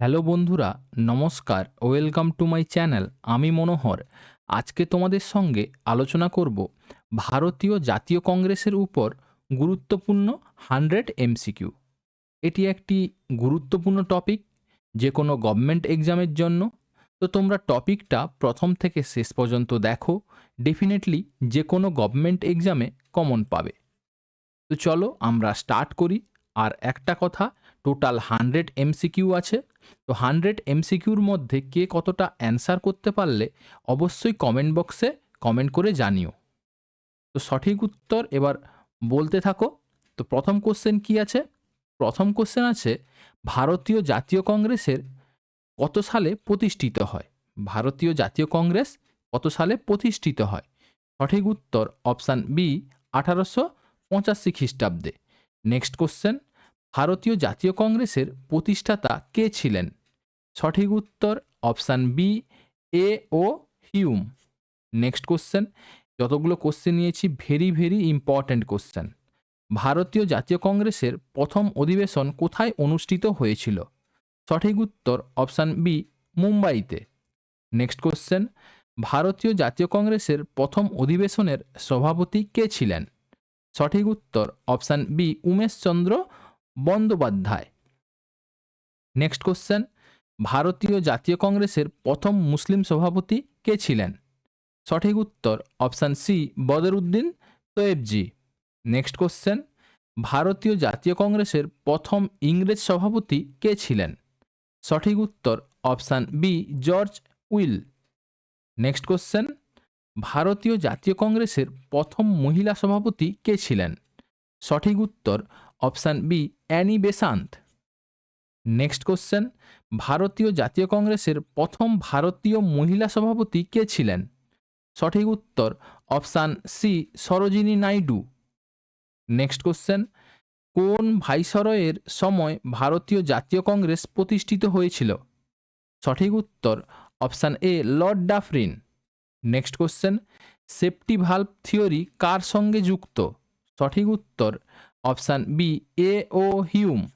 Hello বন্ধুরা, নমস্কার, welcome to my channel, আমি মনোহর। আজকে তোমাদের সঙ্গে আলোচনা করব ভারতীয় জাতীয় কংগ্রেসের উপর গুরুত্বপূর্ণ হান্ড্রেড এমসিকিউ। এটি একটি গুরুত্বপূর্ণ টপিক, যে কোনো গভর্নমেন্ট এক্সামের জন্য। তো তোমরা টপিকটা প্রথম থেকে শেষ পর্যন্ত দেখো, ডেফিনেটলি যে কোনো গভর্নমেন্ট এক্সামে কমন পাবে। তো চলো আমরা স্টার্ট করি, আর একটা কথা টোটাল হান্ড্রেড এমসিকিউ আছে। তো হান্ড্রেড এমসিকিউর মধ্যে কে কতটা অ্যান্সার করতে পারলে অবশ্যই কমেন্ট বক্সে কমেন্ট করে জানিও। তো সঠিক উত্তর এবার বলতে থাকো। তো প্রথম কোশ্চেন কি আছে? প্রথম কোশ্চেন আছে, ভারতীয় জাতীয় কংগ্রেসের কত সালে প্রতিষ্ঠিত হয়? ভারতীয় জাতীয় কংগ্রেস কত সালে প্রতিষ্ঠিত হয়? সঠিক উত্তর অপশান বি আঠারোশো পঁচাশি খ্রিস্টাব্দে। নেক্সট কোশ্চেন ভারতীয় জাতীয় কংগ্রেসের প্রতিষ্ঠাতা কে ছিলেন? সঠিক উত্তর option B, A O Hume. Next question. যতগুলো কোশ্চেন নিয়েছি, ভেরি ভেরি ইম্পর্ট্যান্ট কোশ্চেন। ভারতীয় জাতীয় কংগ্রেসের প্রথম অধিবেশন কোথায় অনুষ্ঠিত হয়েছিল? সঠিক উত্তর অপশান বি, মুম্বাইতে। Next question. ভারতীয় জাতীয় কংগ্রেসের প্রথম অধিবেশনের সভাপতি কে ছিলেন? সঠিক উত্তর option B Umeshchandra Bandyopadhyay. Next question ভারতীয় জাতীয় কংগ্রেসের প্রথম মুসলিম সভাপতি কে ছিলেন? সঠিক উত্তর option C Badruddin Tyabji. Next question ভারতীয় জাতীয় কংগ্রেসের প্রথম ইংরেজ সভাপতি কে ছিলেন? সঠিক উত্তর option B George Yule next question ভারতীয় জাতীয় কংগ্রেসের প্রথম মহিলা সভাপতি কে ছিলেন? সঠিক উত্তর option B, Annie Besant. Next question, ভারতীয় জাতীয় কংগ্রেসের প্রথম ভারতীয় মহিলা সভাপতি কে ছিলেন? সঠিক উত্তর, option C, Sarojini Naidu. Next question, কোন ভাইসরয়ের সময় ভারতীয় জাতীয় কংগ্রেস প্রতিষ্ঠিত হয়েছিল? সঠিক উত্তর, option A, Lord Dufferin. Next question safety valve theory কার সঙ্গে যুক্ত? সঠিক উত্তর option B, A O Hume.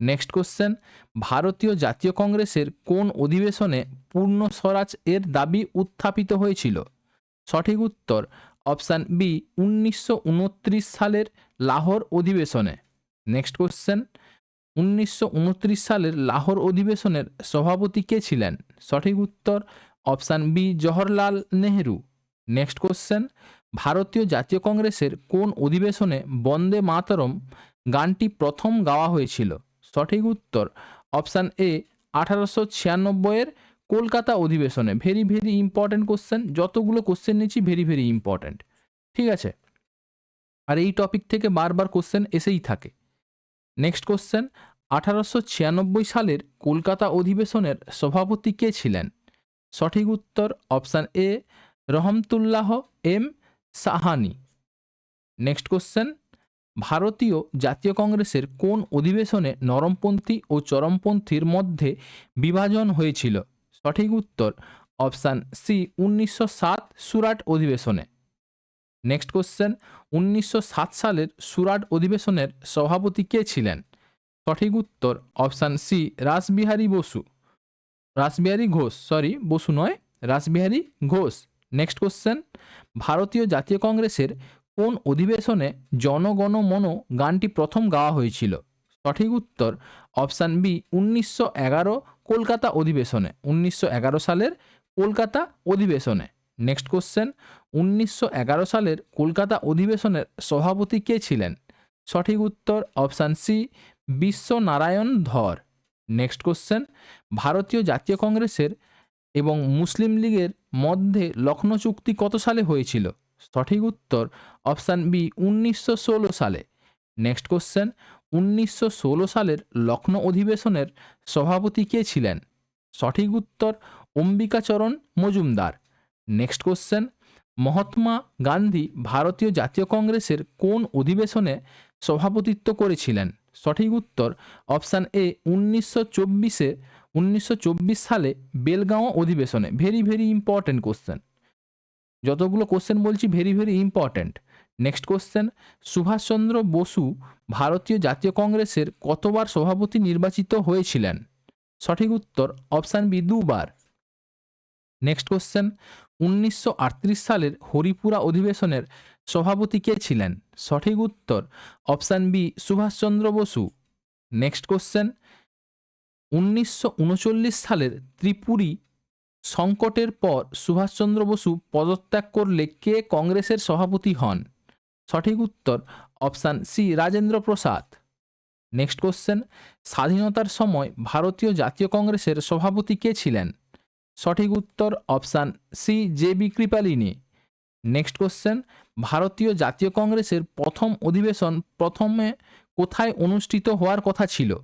Next question, ভারতীয় জাতীয় কংগ্রেসের কোন অধিবেশনে পূর্ণ স্বরাজ এর দাবি উত্থাপিত হয়েছিল? সঠিক উত্তর, অপশান বি, উনিশশো উনত্রিশ সালের লাহোর অধিবেশনে। নেক্সট কোশ্চেন, উনিশশো উনত্রিশ সালের লাহোর অধিবেশনের সভাপতি কে ছিলেন? সঠিক উত্তর, option B, Jawaharlal Nehru. Next question ভারতীয় জাতীয় কংগ্রেসের কোন অধিবেশনে বন্দে মাতরম গানটি প্রথম গাওয়া হয়েছিল? সঠিক উত্তর অপশান এ, আঠারোশো ছিয়ানব্বইয়ের কলকাতা অধিবেশনে। ভেরি ভেরি ইম্পর্ট্যান্ট কোশ্চেন যতগুলো কোশ্চেন নিচ্ছি ভেরি ভেরি ইম্পর্ট্যান্ট ঠিক আছে? আর এই টপিক থেকে বারবার কোশ্চেন এসেই থাকে। নেক্সট কোশ্চেন আঠারোশো ছিয়ানব্বই সালের কলকাতা অধিবেশনের সভাপতি কে ছিলেন? সঠিক উত্তর option A, Rahimtulla M Sayani. Next question ভারতীয় জাতীয় কংগ্রেসের কোন অধিবেশনে নরমপন্থী ও চরমপন্থীর মধ্যে বিভাজন হয়েছিল? সঠিক উত্তর অপশান সি উনিশশো সাত সুরাট অধিবেশনে। নেক্সট কোশ্চেন উনিশশো সাত সালের সুরাট অধিবেশনের সভাপতি কে ছিলেন? সঠিক উত্তর option C Rashbehari Bose. Rashbehari Ghosh sorry Bose নয়, রাসবিহারী ঘোষ। নেক্সট কোশ্চেন ভারতীয় জাতীয় কংগ্রেসের কোন অধিবেশনে জনগণ মন গানটি প্রথম গাওয়া হয়েছিল? সঠিক উত্তর অপশান বি উনিশশো এগারো কলকাতা অধিবেশনে, উনিশশো এগারো সালের কলকাতা অধিবেশনে। নেক্সট কোশ্চেন উনিশশো এগারো সালের কলকাতা অধিবেশনের সভাপতি কে ছিলেন? সঠিক উত্তর অপশান সি বিশ্বনারায়ণ ধর। নেক্সট কোশ্চেন ভারতীয় জাতীয় কংগ্রেসের এবং মুসলিম লীগের মধ্যে লখনৌ চুক্তি কত সালে হয়েছিল? সঠিক উত্তর অপশান বি, উনিশশো ষোলো সালে। নেক্সট কোশ্চেন, উনিশশো ষোলো সালের লখনৌ অধিবেশনের সভাপতি কে ছিলেন? সঠিক উত্তর অম্বিকাচরণ মজুমদার। নেক্সট কোশ্চেন, মহাত্মা গান্ধী ভারতীয় জাতীয় কংগ্রেসের কোন অধিবেশনে সভাপতিত্ব করেছিলেন? সঠিক উত্তর অপশান এ, উনিশশো চব্বিশে উনিশশো চব্বিশ সালে বেলগাঁও অধিবেশনে ভেরি ভেরি ইম্পর্ট্যান্ট কোশ্চেন যতগুলো কোশ্চেন বলছি very very important next question Subhashchandra Bose ভারতীয় জাতীয় কংগ্রেসের কতবার সভাপতি নির্বাচিত হয়েছিলেন? সঠিক উত্তর অপশান বি দুবার। নেক্সট কোশ্চেন উনিশশো আটত্রিশ সালের হরিপুরা অধিবেশনের সভাপতি কে ছিলেন? সঠিক উত্তর option B Subhashchandra Bose. Next question উনিশশো উনচল্লিশ সালের ত্রিপুরী সংকটের পর সুভাষচন্দ্র বসু পদত্যাগ করলে কে কংগ্রেসের সভাপতি হন? সঠিক উত্তর option C Rajendra Prasad. Next question, স্বাধীনতার সময় ভারতীয় জাতীয় কংগ্রেসের সভাপতি কে ছিলেন? সঠিক উত্তর option C J B Kripalani. Next question, ভারতীয় জাতীয় কংগ্রেসের প্রথম অধিবেশন প্রথমে কোথায় অনুষ্ঠিত হওয়ার কথা ছিল?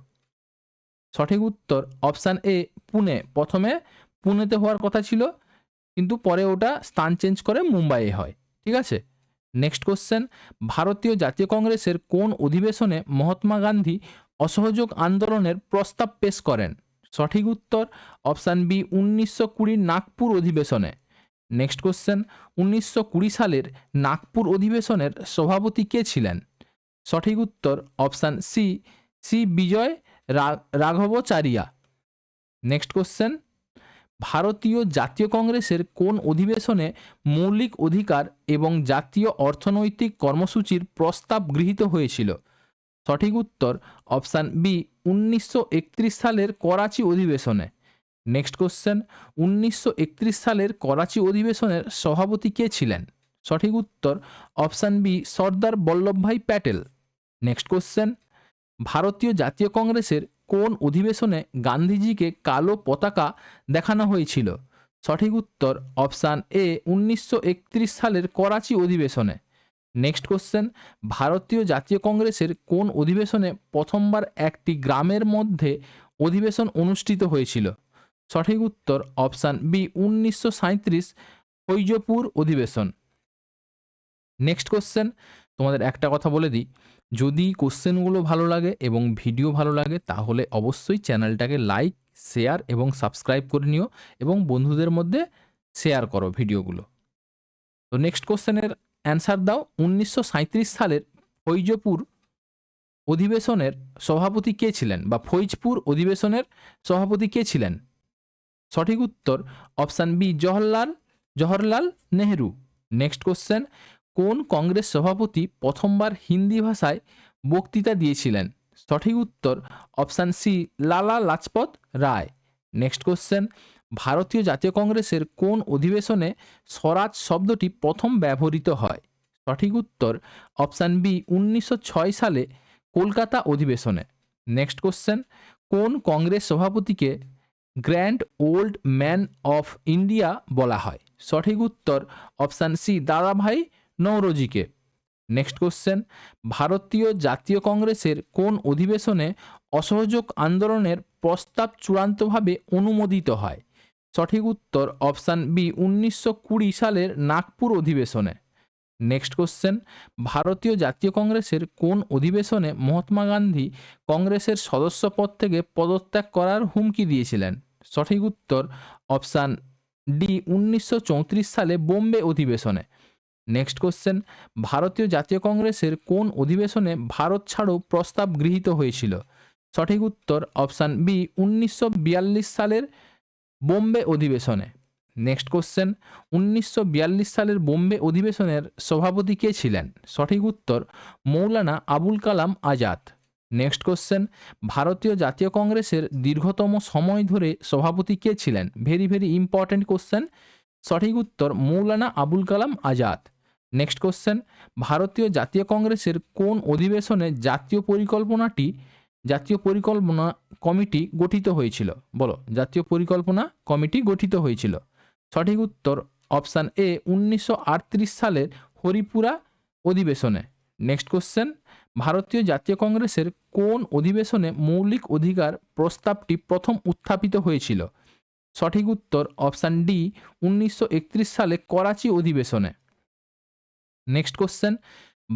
সঠিক উত্তর অপশান এ, পুনে। প্রথমে পুনেতে হওয়ার কথা ছিল, কিন্তু পরে ওটা স্থান চেঞ্জ করে মুম্বাইয়ে হয়। ঠিক আছে? নেক্সট কোশ্চেন, ভারতীয় জাতীয় কংগ্রেসের কোন অধিবেশনে মহাত্মা গান্ধী অসহযোগ আন্দোলনের প্রস্তাব পেশ করেন? সঠিক উত্তর অপশান বি, উনিশশো কুড়ির নাগপুর অধিবেশনে। নেক্সট কোশ্চেন, উনিশশো কুড়ি সালের নাগপুর অধিবেশনের সভাপতি কে ছিলেন? সঠিক উত্তর option C C Vijaya Raghavachariar. Next question ভারতীয় জাতীয় কংগ্রেসের কোন অধিবেশনে মৌলিক অধিকার এবং জাতীয় অর্থনৈতিক কর্মসূচির প্রস্তাব গৃহীত হয়েছিল? সঠিক উত্তর অপশান বি, উনিশশো একত্রিশ সালের করাচি অধিবেশনে। নেক্সট কোশ্চেন উনিশশো সালের করাচি অধিবেশনের সভাপতি কে ছিলেন? সঠিক উত্তর option B, Sardar Vallabhbhai Patel. Next question ভারতীয় জাতীয় কংগ্রেসের কোন অধিবেশনে গান্ধীজিকে কালো পতাকা দেখানো হয়েছিল? সঠিক উত্তর অপশান এ, উনিশশো একত্রিশ সালের করাচি অধিবেশনে। নেক্সট কোশ্চেন, ভারতীয় জাতীয় কংগ্রেসের কোন অধিবেশনে প্রথমবার একটি গ্রামের মধ্যে অধিবেশন অনুষ্ঠিত হয়েছিল? সঠিক উত্তর অপশান বি, উনিশশো সাঁত্রিশ ফৈজপুর অধিবেশন। নেক্সট কোশ্চেন, তোমাদের একটা কথা বলে দিই। যদি কোশ্চেনগুলো ভালো লাগে এবং ভিডিও ভালো লাগে, তাহলে অবশ্যই চ্যানেলটাকে লাইক, শেয়ার এবং সাবস্ক্রাইব করে নিও এবং বন্ধুদের মধ্যে শেয়ার করো ভিডিওগুলো। তো নেক্সট কোশ্চেনের অ্যান্সার দাও। উনিশশো সাঁইত্রিশ সালের ফৈজপুর অধিবেশনের সভাপতি কে ছিলেন বা ফৈজপুর অধিবেশনের সভাপতি কে ছিলেন? সঠিক উত্তর option B, Jawaharlal Jawaharlal Nehru. Next question কোন কংগ্রেস সভাপতি প্রথমবার হিন্দি ভাষায় বক্তৃতা দিয়েছিলেন? সঠিক উত্তর option C, Lala Lajpat Rai. Next question, ভারতীয় জাতীয় কংগ্রেসের কোন অধিবেশনে স্বরাজ শব্দটি প্রথম ব্যবহৃত হয়? সঠিক উত্তর অপশান বি, উনিশশো ছয় সালে কলকাতা অধিবেশনে। নেক্সট কোশ্চেন, কোন কংগ্রেস সভাপতিকে grand old man of India বলা হয়? সঠিক উত্তর অপশান সি, দাদাভাই নৌরোজিকে। নেক্সট কোশ্চেন ভারতীয় জাতীয় কংগ্রেসের কোন অধিবেশনে অসহযোগ আন্দোলনের প্রস্তাব চূড়ান্তভাবে অনুমোদিত হয়? সঠিক উত্তর অপশান বি উনিশশো কুড়ি সালের নাগপুর অধিবেশনে। নেক্সট কোশ্চেন ভারতীয় জাতীয় কংগ্রেসের কোন অধিবেশনে মহাত্মা গান্ধী কংগ্রেসের সদস্য পদ থেকে পদত্যাগ করার হুমকি দিয়েছিলেন? সঠিক উত্তর অপশান ডি উনিশশো চৌত্রিশ সালে বোম্বে অধিবেশনে। নেক্সট কোশ্চেন ভারতীয় জাতীয় কংগ্রেসের কোন অধিবেশনে ভারত ছাড়ো প্রস্তাব গৃহীত হয়েছিল? সঠিক উত্তর অপশান বি উনিশশো বিয়াল্লিশ সালের বোম্বে অধিবেশনে। নেক্সট কোশ্চেন উনিশশো বিয়াল্লিশ সালের বোম্বে অধিবেশনের সভাপতি কে ছিলেন? সঠিক উত্তর, মৌলানা আবুল কালাম আজাদ। নেক্সট কোশ্চেন ভারতীয় জাতীয় কংগ্রেসের দীর্ঘতম সময় ধরে সভাপতি কে ছিলেন? ভেরি ভেরি ইম্পর্ট্যান্ট কোশ্চেন সঠিক উত্তর, মৌলানা আবুল কালাম আজাদ। নেক্সট কোশ্চেন ভারতীয় জাতীয় কংগ্রেসের কোন অধিবেশনে জাতীয় পরিকল্পনাটি, জাতীয় পরিকল্পনা কমিটি গঠিত হয়েছিল? বলো, জাতীয় পরিকল্পনা কমিটি গঠিত হয়েছিল। সঠিক উত্তর অপশান এ, উনিশশো আটত্রিশ সালের হরিপুরা অধিবেশনে। নেক্সট কোশ্চেন ভারতীয় জাতীয় কংগ্রেসের কোন অধিবেশনে মৌলিক অধিকার প্রস্তাবটি প্রথম উত্থাপিত হয়েছিল? সঠিক উত্তর অপশান ডি, উনিশশো একত্রিশ সালে করাচি অধিবেশনে। নেক্সট কোশ্চেন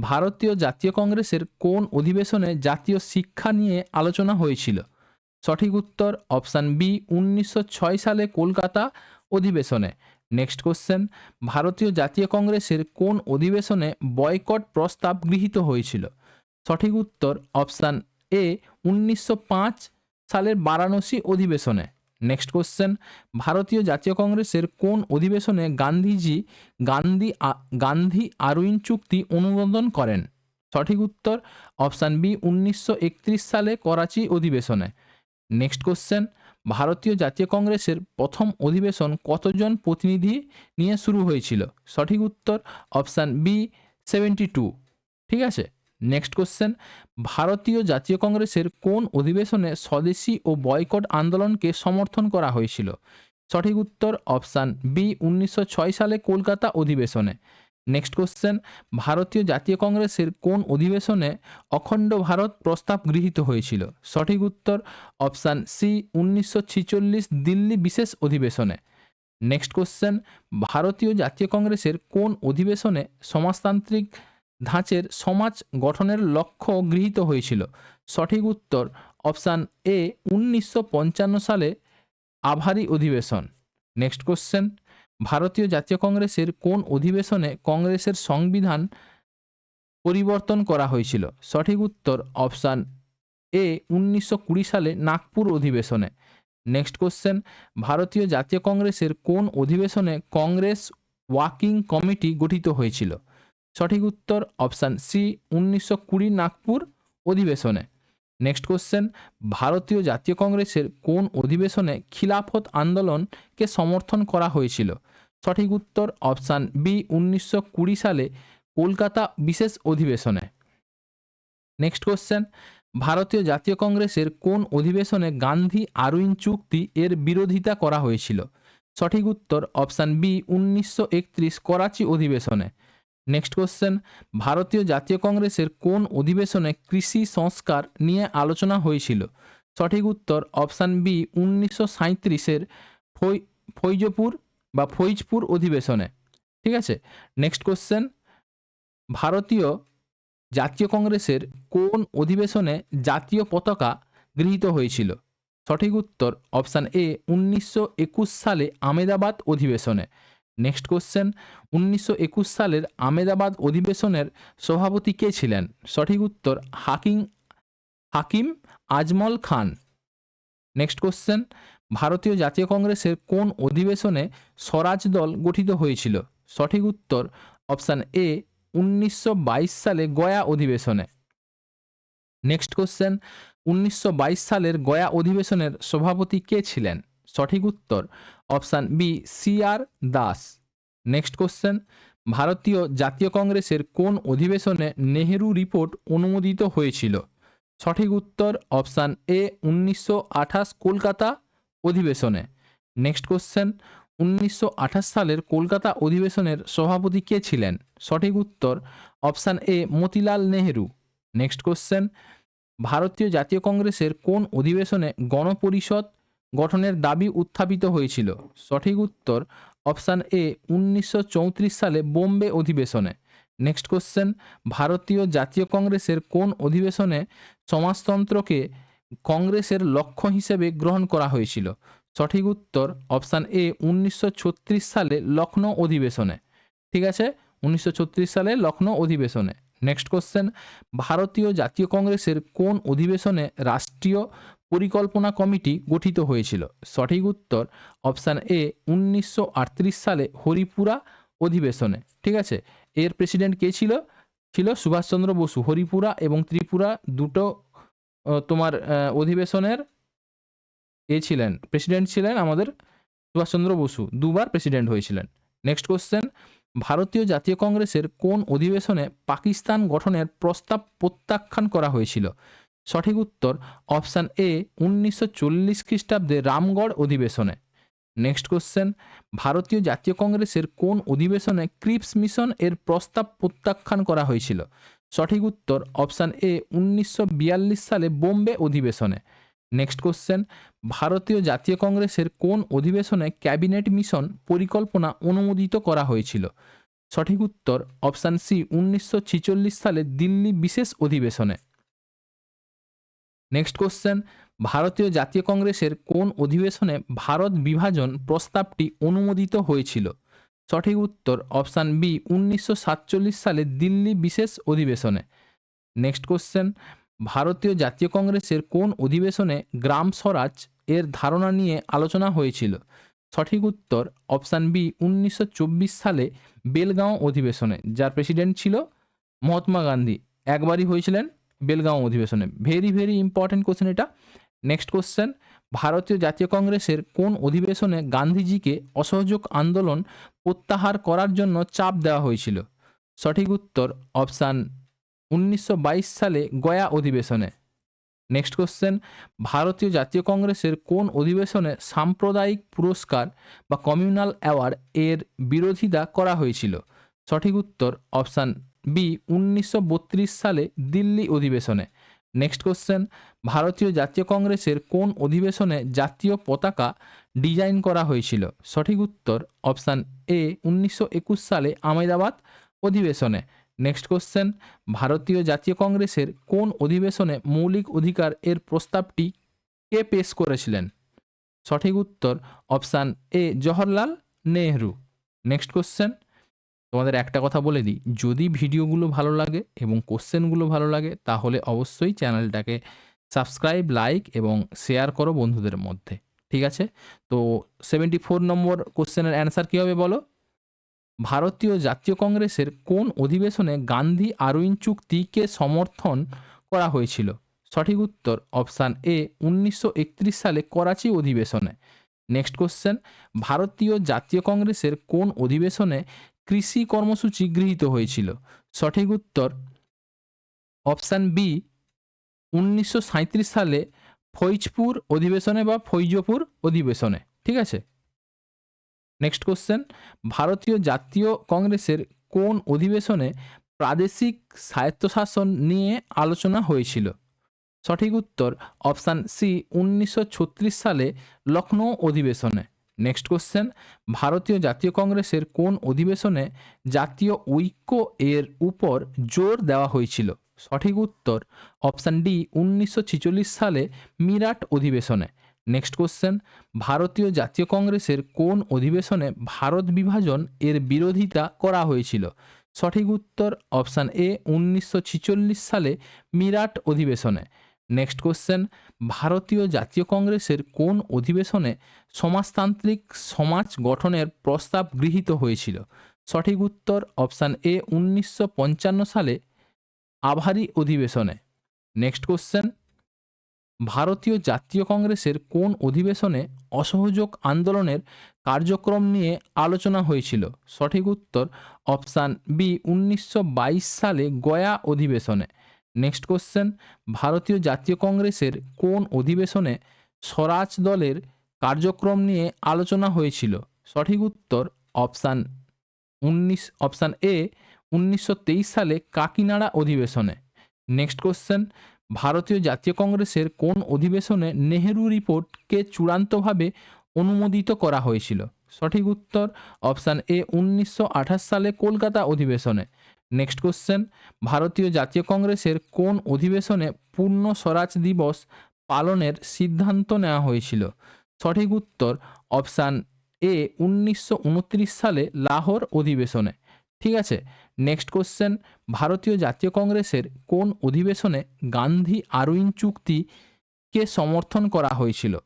ভারতীয় জাতীয় কংগ্রেসের কোন অধিবেশনে জাতীয় শিক্ষা নিয়ে আলোচনা হয়েছিল? সঠিক উত্তর অপশান বি, উনিশশো ছয় সালে কলকাতা অধিবেশনে। নেক্সট কোশ্চেন ভারতীয় জাতীয় কংগ্রেসের কোন অধিবেশনে বয়কট প্রস্তাব গৃহীত হয়েছিল? সঠিক উত্তর অপশান এ, উনিশশো পাঁচ সালের বারাণসী অধিবেশনে। নেক্সট কোশ্চেন ভারতীয় জাতীয় কংগ্রেসের কোন অধিবেশনে গান্ধীজি গান্ধী গান্ধী আরউইন চুক্তি অনুমোদন করেন? সঠিক উত্তর অপশান বি উনিশশো একত্রিশ সালে করাচি অধিবেশনে। নেক্সট কোশ্চেন ভারতীয় জাতীয় কংগ্রেসের প্রথম অধিবেশন কতজন প্রতিনিধি নিয়ে শুরু হয়েছিল? সঠিক উত্তর অপশান বি সেভেন্টি টু ঠিক আছে? নেক্সট কোশ্চেন ভারতীয় জাতীয় কংগ্রেসের কোন অধিবেশনে স্বদেশী ও বয়কট আন্দোলনকে সমর্থন করা হয়েছিল? সঠিক উত্তর অপশান বি উনিশশো ছয় সালে কলকাতা অধিবেশনে। নেক্সট কোশ্চেন ভারতীয় জাতীয় কংগ্রেসের কোন অধিবেশনে অখণ্ড ভারত প্রস্তাব গৃহীত হয়েছিল? সঠিক উত্তর অপশান সি উনিশশো দিল্লি বিশেষ অধিবেশনে। নেক্সট কোশ্চেন ভারতীয় জাতীয় কংগ্রেসের কোন অধিবেশনে সমাজতান্ত্রিক ধাঁচের সমাজ গঠনের লক্ষ্য গৃহীত হয়েছিল। সঠিক উত্তর অপশান এ, উনিশশো পঞ্চান্ন সালে আভারী অধিবেশন। নেক্সট কোশ্চেন, ভারতীয় জাতীয় কংগ্রেসের কোন অধিবেশনে কংগ্রেসের সংবিধান পরিবর্তন করা হয়েছিল? সঠিক উত্তর অপশান এ, উনিশশো কুড়ি সালে নাগপুর অধিবেশনে। নেক্সট কোশ্চেন, ভারতীয় জাতীয় কংগ্রেসের কোন অধিবেশনে কংগ্রেস ওয়াকিং কমিটি গঠিত হয়েছিল? সঠিক উত্তর অপশান সি, উনিশশো কুড়ি নাগপুর অধিবেশনে। নেক্সট কোশ্চেন, ভারতীয় জাতীয় কংগ্রেসের কোন অধিবেশনে খিলাফত আন্দোলনকে সমর্থন করা হয়েছিল? সঠিক উত্তর অপশান বি, উনিশশো কুড়ি সালে কলকাতা বিশেষ অধিবেশনে। নেক্সট কোশ্চেন, ভারতীয় জাতীয় কংগ্রেসের কোন অধিবেশনে গান্ধী আরউইন চুক্তি এর বিরোধিতা করা হয়েছিল? সঠিক উত্তর অপশান বি, উনিশশো একত্রিশ করাচি অধিবেশনে। নেক্সট কোশ্চেন ভারতীয় জাতীয় কংগ্রেসের কোন অধিবেশনে কৃষি সংস্কার নিয়ে আলোচনা হয়েছিল? সঠিক উত্তর অপশান বি, উনিশশো সাঁত্রিশের ফৈ ফৈজপুর বা ফৈজপুর অধিবেশনে। ঠিক আছে? নেক্সট কোশ্চেন ভারতীয় জাতীয় কংগ্রেসের কোন অধিবেশনে জাতীয় পতাকা গৃহীত হয়েছিল? সঠিক উত্তর অপশান এ, উনিশশো একুশ সালে আমেদাবাদ অধিবেশনে। নেক্সট কোশ্চেন উনিশশো একুশ সালের আমেদাবাদ অধিবেশনের সভাপতি কে ছিলেন? সঠিক উত্তর হাকিম হাকিম আজমল খান। নেক্সট কোশ্চেন ভারতীয় জাতীয় কংগ্রেসের কোন অধিবেশনে স্বরাজ দল গঠিত হয়েছিল? সঠিক উত্তর অপশান এ উনিশশো বাইশ সালে গয়া অধিবেশনে। নেক্সট কোশ্চেন উনিশশো বাইশ সালের গয়া অধিবেশনের সভাপতি কে ছিলেন? সঠিক উত্তর option B C R Das. Next question, ভারতীয় জাতীয় কংগ্রেসের কোন অধিবেশনে নেহেরু রিপোর্ট অনুমোদিত হয়েছিল? সঠিক উত্তর অপশান এ উনিশশো আঠাশ কলকাতা অধিবেশনে। নেক্সট কোশ্চেন, উনিশশো আঠাশ সালের কলকাতা অধিবেশনের সভাপতি কে ছিলেন? সঠিক উত্তর option A Motilal Nehru. Next question, ভারতীয় জাতীয় কংগ্রেসের কোন অধিবেশনে গণপরিষদ গঠনের দাবি উত্থাপিত হয়েছিল। সঠিক উত্তর অপশান এ, উনিশশো চৌত্রিশ সালে বোম্বে অধিবেশনে। নেক্সট কোশ্চেন, ভারতীয় জাতীয় কংগ্রেসের কোন অধিবেশনে সমাজতন্ত্রকে কংগ্রেসের লক্ষ্য হিসেবে গ্রহণ করা হয়েছিল? সঠিক উত্তর অপশান এ, উনিশশো ছত্রিশ সালে লখনৌ অধিবেশনে। ঠিক আছে, উনিশশো ছত্রিশ সালে লখনৌ অধিবেশনে। নেক্সট কোশ্চেন, ভারতীয় জাতীয় কংগ্রেসের কোন অধিবেশনে রাষ্ট্রীয় পরিকল্পনা কমিটি গঠিত হয়েছিল। সঠিক উত্তর অপশান এ উনিশশো আটত্রিশ সালে হরিপুরা অধিবেশনে। ঠিক আছে? এর প্রেসিডেন্ট কে ছিল? ছিল সুভাষচন্দ্র বসু। হরিপুরা এবং ত্রিপুরা দুটো তোমার অধিবেশনের এ ছিলেন। প্রেসিডেন্ট ছিলেন আমাদের সুভাষচন্দ্র বসু। দুবার প্রেসিডেন্ট হয়েছিলেন। Next question. ভারতীয় জাতীয় কংগ্রেসের কোন অধিবেশনে পাকিস্তান গঠনের প্রস্তাব প্রত্যাখ্যান করা হয়েছিল? সঠিক উত্তর অপশান এ উনিশশো চল্লিশ খ্রিস্টাব্দে রামগড় অধিবেশনে। নেক্সট কোশ্চেন, ভারতীয় জাতীয় কংগ্রেসের কোন অধিবেশনে ক্রিপস মিশন এর প্রস্তাব প্রত্যাখ্যান করা হয়েছিল? সঠিক উত্তর অপশান এ উনিশশো বিয়াল্লিশ সালে বোম্বে অধিবেশনে। নেক্সট কোশ্চেন, ভারতীয় জাতীয় কংগ্রেসের কোন অধিবেশনে ক্যাবিনেট মিশন পরিকল্পনা অনুমোদিত করা হয়েছিল? সঠিক উত্তর অপশান সি উনিশশো সালে দিল্লি বিশেষ অধিবেশনে। নেক্সট কোশ্চেন ভারতীয় জাতীয় কংগ্রেসের কোন অধিবেশনে ভারত বিভাজন প্রস্তাবটি অনুমোদিত হয়েছিল? সঠিক উত্তর অপশান বি উনিশশো সাতচল্লিশ সালে দিল্লি বিশেষ অধিবেশনে। নেক্সট কোশ্চেন ভারতীয় জাতীয় কংগ্রেসের কোন অধিবেশনে গ্রাম স্বরাজ এর ধারণা নিয়ে আলোচনা হয়েছিল? সঠিক উত্তর অপশান বি উনিশশো চব্বিশ সালে বেলগাঁও অধিবেশনে, যার প্রেসিডেন্ট ছিল মহাত্মা গান্ধী। একবারই হয়েছিলেন? বেলগাঁও অধিবেশনে। ভেরি ভেরি ইম্পর্টেন্ট কোশ্চেন এটা। নেক্সট কোশ্চেন ভারতীয় জাতীয় কংগ্রেসের কোন অধিবেশনে গান্ধীজিকে অসহযোগ আন্দোলন প্রত্যাহার করার জন্য চাপ দেওয়া হয়েছিল? সঠিক উত্তর অপশান উনিশশো বাইশ সালে গয়া অধিবেশনে। নেক্সট কোশ্চেন ভারতীয় জাতীয় কংগ্রেসের কোন অধিবেশনে সাম্প্রদায়িক পুরস্কার বা কমিউনাল অ্যাওয়ার্ড এর বিরোধিতা করা হয়েছিল? সঠিক উত্তর অপশান বি, উনিশশো বত্রিশ সালে দিল্লি অধিবেশনে। নেক্সট কোশ্চেন ভারতীয় জাতীয় কংগ্রেসের কোন অধিবেশনে জাতীয় পতাকা ডিজাইন করা হয়েছিল? সঠিক উত্তর, অপশান এ, উনিশশো একুশ সালে আমেদাবাদ অধিবেশনে। নেক্সট কোশ্চেন ভারতীয় জাতীয় কংগ্রেসের কোন অধিবেশনে মৌলিক অধিকার এর প্রস্তাবটি কে পেশ করেছিলেন? সঠিক উত্তর, option A, Jawaharlal Nehru. Next question তোমাদের একটা কথা বলে দিই, যদি ভিডিওগুলো ভালো লাগে এবং কোশ্চেনগুলো ভালো লাগে, তাহলে অবশ্যই চ্যানেলটাকে সাবস্ক্রাইব, লাইক এবং শেয়ার করো বন্ধুদের মধ্যে, ঠিক আছে? তো সেভেন্টি ফোর নম্বর কোশ্চেনের অ্যান্সার কী হবে বলো? ভারতীয় জাতীয় কংগ্রেসের কোন অধিবেশনে গান্ধী আরউইন চুক্তিকে সমর্থন করা হয়েছিল? সঠিক উত্তর অপশান এ, উনিশশো একত্রিশ সালে করাচি অধিবেশনে। নেক্সট কোশ্চেন, ভারতীয় জাতীয় কংগ্রেসের কোন অধিবেশনে কৃষি কর্মসূচি গৃহীত হয়েছিল। সঠিক উত্তর অপশান বি, উনিশশো সাঁইত্রিশ সালে ফৈজপুর অধিবেশনে বা ফৈজপুর অধিবেশনে, ঠিক আছে? নেক্সট কোশ্চেন ভারতীয় জাতীয় কংগ্রেসের কোন অধিবেশনে প্রাদেশিক স্বায়ত্তশাসন নিয়ে আলোচনা হয়েছিল? সঠিক উত্তর অপশান সি, উনিশশো ছত্রিশ সালে লখনৌ অধিবেশনে। নেক্সট কোশ্চেন ভারতীয় জাতীয় কংগ্রেসের কোন অধিবেশনে জাতীয় ঐক্য এর উপর জোর দেওয়া হয়েছিল? সঠিক উত্তর অপশান ডি উনিশশো ছেচল্লিশ সালে মিরাট অধিবেশনে। নেক্সট কোশ্চেন ভারতীয় জাতীয় কংগ্রেসের কোন অধিবেশনে ভারত বিভাজন এর বিরোধিতা করা হয়েছিল? সঠিক উত্তর অপশান এ উনিশশো ছেচল্লিশ সালে মিরাট অধিবেশনে। নেক্সট কোশ্চেন ভারতীয় জাতীয় কংগ্রেসের কোন অধিবেশনে সমাজতান্ত্রিক সমাজ গঠনের প্রস্তাব গৃহীত হয়েছিল? সঠিক উত্তর অপশান এ উনিশশো পঞ্চান্ন সালে আভারি অধিবেশনে। নেক্সট কোশ্চেন ভারতীয় জাতীয় কংগ্রেসের কোন অধিবেশনে অসহযোগ আন্দোলনের কার্যক্রম নিয়ে আলোচনা হয়েছিল? সঠিক উত্তর অপশান বি উনিশশো বাইশ সালে গয়া অধিবেশনে। নেক্সট কোশ্চেন ভারতীয় জাতীয় কংগ্রেসের কোন অধিবেশনে স্বরাজ দলের কার্যক্রম নিয়ে আলোচনা হয়েছিল? সঠিক উত্তর অপশান উনিশ, অপশান এ, উনিশশো তেইশ সালে কাকিনাড়া অধিবেশনে। নেক্সট কোশ্চেন ভারতীয় জাতীয় কংগ্রেসের কোন অধিবেশনে নেহেরু রিপোর্টকে চূড়ান্তভাবে অনুমোদিত করা হয়েছিল? সঠিক উত্তর অপশান এ, উনিশশো আঠাশ সালে কলকাতা অধিবেশনে। নেক্সট কোশ্চেন ভারতীয় জাতীয় কংগ্রেসের কোন অধিবেশনে পূর্ণ স্বরাজ দিবস পালনের সিদ্ধান্ত নেওয়া হয়েছিল? সঠিক উত্তর অপশান এ উনিশশো উনত্রিশ সালে লাহোর অধিবেশনে। ঠিক আছে? নেক্সট কোশ্চেন ভারতীয় জাতীয় কংগ্রেসের কোন অধিবেশনে গান্ধী আরউইন চুক্তিকে সমর্থন করা হয়েছিল?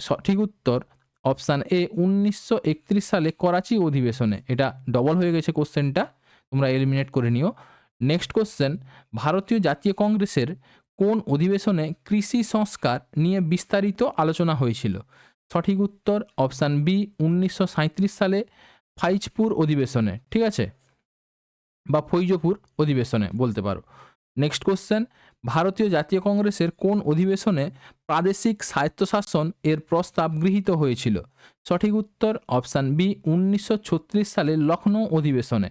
সঠিক উত্তর অপশান এ উনিশশো একত্রিশ সালে করাচি অধিবেশনে। এটা ডবল হয়ে গেছে কোশ্চেনটা তোমরা এলিমিনেট করে নিও। নেক্সট কোশ্চেন ভারতীয় জাতীয় কংগ্রেসের কোন অধিবেশনে কৃষি সংস্কার নিয়ে বিস্তারিত আলোচনা হয়েছিল? সঠিক উত্তর অপশান বি উনিশশো সাঁইত্রিশ সালে ফাইজপুর অধিবেশনে, ঠিক আছে? বা ফৈজপুর অধিবেশনে বলতে পারো। নেক্সট কোশ্চেন ভারতীয় জাতীয় কংগ্রেসের কোন অধিবেশনে প্রাদেশিক স্বায়ত্তশাসন এর প্রস্তাব গৃহীত হয়েছিল? সঠিক উত্তর অপশান বি উনিশশো ছত্রিশ সালে লখনৌ অধিবেশনে।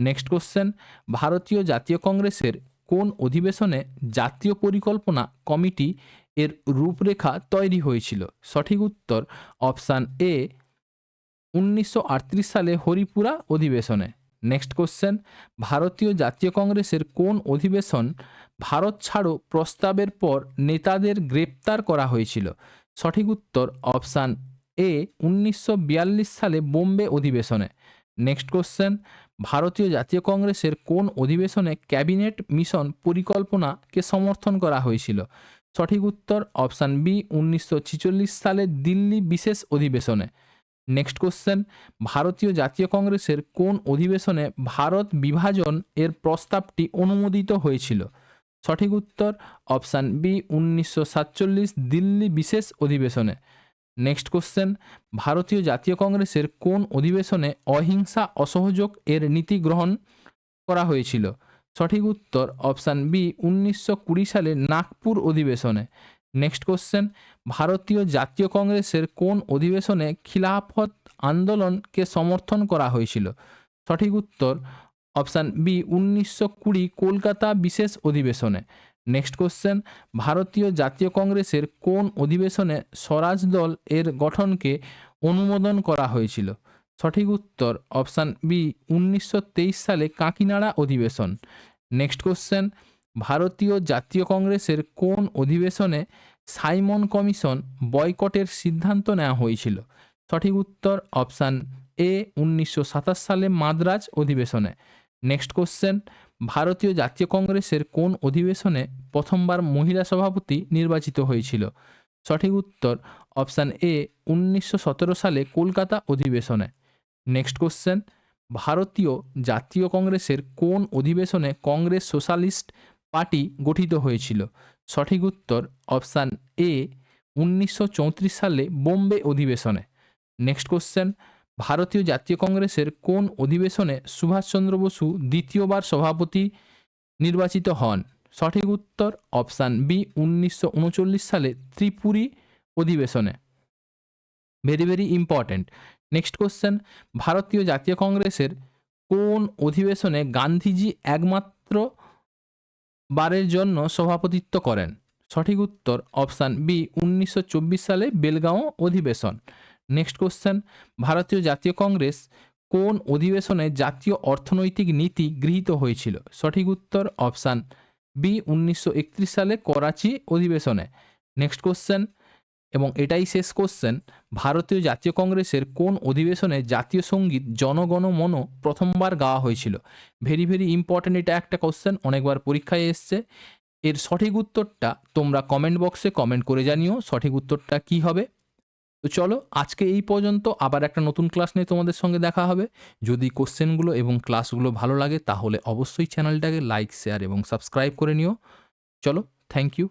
নেক্সট কোশ্চেন ভারতীয় জাতীয় কংগ্রেসের কোন অধিবেশনে জাতীয় পরিকল্পনা কমিটি এর রূপরেখা তৈরি হয়েছিল? সঠিক উত্তর অপশান এ উনিশশো আটত্রিশ সালে হরিপুরা অধিবেশনে। নেক্সট কোশ্চেন ভারতীয় জাতীয় কংগ্রেসের কোন অধিবেশন ভারত ছাড়ো প্রস্তাবের পর নেতাদের গ্রেপ্তার করা হয়েছিল? সঠিক উত্তর অপশান এ উনিশশো বিয়াল্লিশ সালে বোম্বে অধিবেশনে। নেক্সট কোশ্চেন ভারতীয় জাতীয় কংগ্রেসের কোন অধিবেশনে ক্যাবিনেট মিশন পরিকল্পনাকে সমর্থন করা হয়েছিল? সঠিক উত্তর অপশান বি, উনিশশো ছেচল্লিশ সালে দিল্লি বিশেষ অধিবেশনে। নেক্সট কোশ্চেন, ভারতীয় জাতীয় কংগ্রেসের কোন অধিবেশনে ভারত বিভাজন এর প্রস্তাবটি অনুমোদিত হয়েছিল? সঠিক উত্তর অপশান বি, উনিশশো সাতচল্লিশ দিল্লি বিশেষ অধিবেশনে। নেক্সট কোশ্চেন ভারতীয় জাতীয় কংগ্রেসের কোন অধিবেশনে অহিংসা অসহযোগ এর নীতি গ্রহণ করা হয়েছিল? সঠিক উত্তর অপশান বি উনিশশো কুড়ি সালে নাগপুর অধিবেশনে। নেক্সট কোশ্চেন ভারতীয় জাতীয় কংগ্রেসের কোন অধিবেশনে খিলাফত আন্দোলনকে সমর্থন করা হয়েছিল? সঠিক উত্তর অপশান বি উনিশশো কুড়ি কলকাতা বিশেষ অধিবেশনে। নেক্সট কোশ্চেন ভারতীয় জাতীয় কংগ্রেসের কোন অধিবেশনে স্বরাজ দল এর গঠনকে অনুমোদন করা হয়েছিল? সঠিক উত্তর অপশান বি, উনিশশো তেইশ সালে কাকিনাড়া অধিবেশন। নেক্সট কোশ্চেন ভারতীয় জাতীয় কংগ্রেসের কোন অধিবেশনে সাইমন কমিশন বয়কটের সিদ্ধান্ত নেওয়া হয়েছিল? সঠিক উত্তর অপশান এ, উনিশশো সাতাশ সালে মাদ্রাজ অধিবেশনে। নেক্সট কোশ্চেন ভারতীয় জাতীয় কংগ্রেসের কোন অধিবেশনে প্রথমবার মহিলা সভাপতি নির্বাচিত হয়েছিল? সঠিক উত্তর, অপশান এ, উনিশশো সতেরো সালে কলকাতা অধিবেশনে। নেক্সট কোশ্চেন, ভারতীয় জাতীয় কংগ্রেসের কোন অধিবেশনে কংগ্রেস সোশ্যালিস্ট পার্টি গঠিত হয়েছিল? সঠিক উত্তর, অপশান এ, উনিশশো চৌত্রিশ সালে বোম্বে অধিবেশনে। নেক্সট কোশ্চেন ভারতীয় জাতীয় কংগ্রেসের কোন অধিবেশনে সুভাষচন্দ্র বসু দ্বিতীয়বার সভাপতি নির্বাচিত হন? সঠিক উত্তর অপশান বি, উনিশশো উনচল্লিশ সালে ত্রিপুরী অধিবেশনে। Very very important. Next question, ভারতীয় জাতীয় কংগ্রেসের কোন অধিবেশনে গান্ধীজি একমাত্র বারের জন্য সভাপতিত্ব করেন? সঠিক উত্তর অপশান বি, উনিশশো চব্বিশ সালে বেলগাঁও অধিবেশন। নেক্সট কোশ্চেন ভারতীয় জাতীয় কংগ্রেস কোন অধিবেশনে জাতীয় অর্থনৈতিক নীতি গৃহীত হয়েছিল? সঠিক উত্তর অপশান বি, উনিশশো একত্রিশ সালে করাচি অধিবেশনে। নেক্সট কোশ্চেন এবং এটাই শেষ কোশ্চেন ভারতীয় জাতীয় কংগ্রেসের কোন অধিবেশনে জাতীয় সংগীত জনগণ মন প্রথমবার গাওয়া হয়েছিল? ভেরি ভেরি ইম্পর্ট্যান্ট এটা একটা কোশ্চেন অনেকবার পরীক্ষায় এসছে। এর সঠিক উত্তরটা তোমরা কমেন্ট বক্সে কমেন্ট করে জানিও, সঠিক উত্তরটা কি হবে? তো চলো, আজকে এই পর্যন্ত আবার একটা নতুন ক্লাস নিয়ে তোমাদের সঙ্গে দেখা হবে। যদি কোশ্চেনগুলো এবং ক্লাসগুলো ভালো লাগে, তাহলে অবশ্যই চ্যানেলটাকে লাইক শেয়ার এবং সাবস্ক্রাইব করে নিও। চলো থ্যাংক ইউ